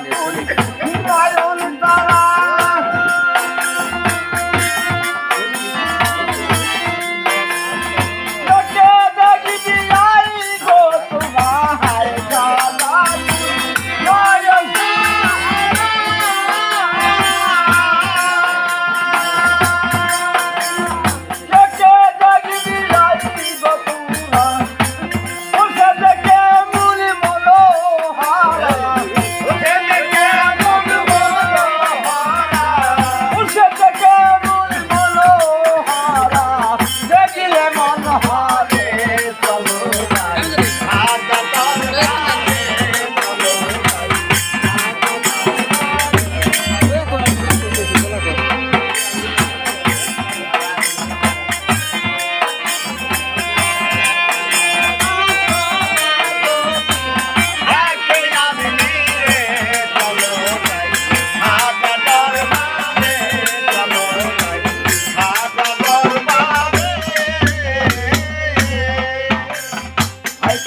காப்போம்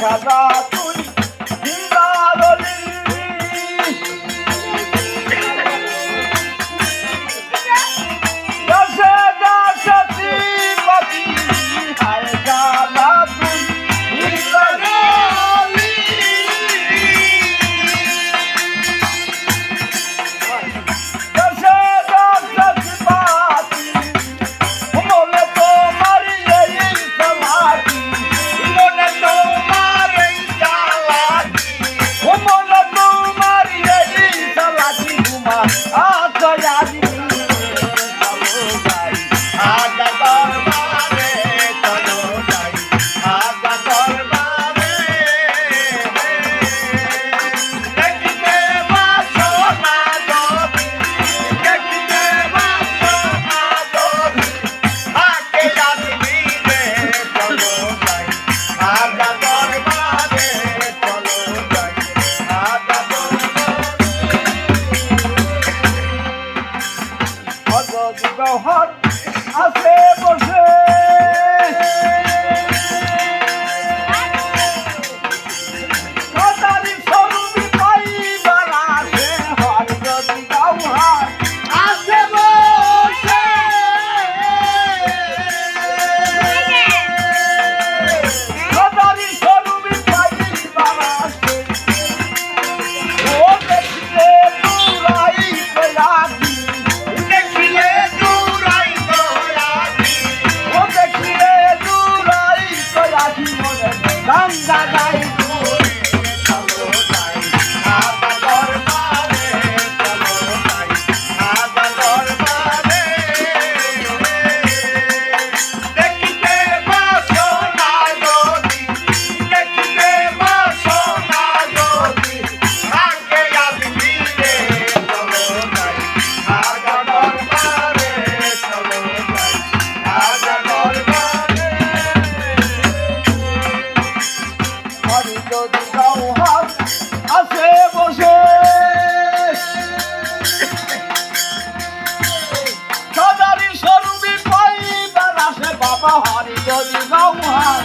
সাদা জহর আছে। ঘরে যদি কাউহার আসে বসে। সদারি স্বরূপী পাইবার আসে বাবা হরি যদি কাউহার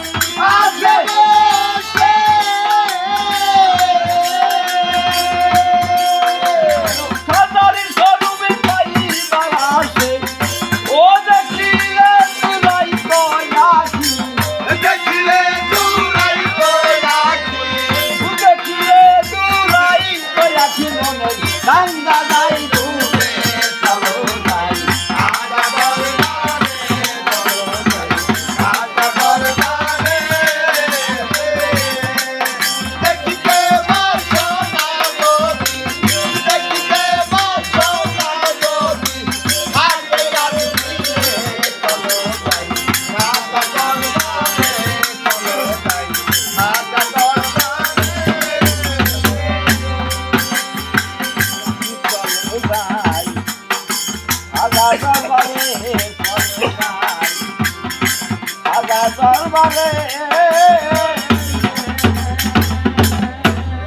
সর্বরে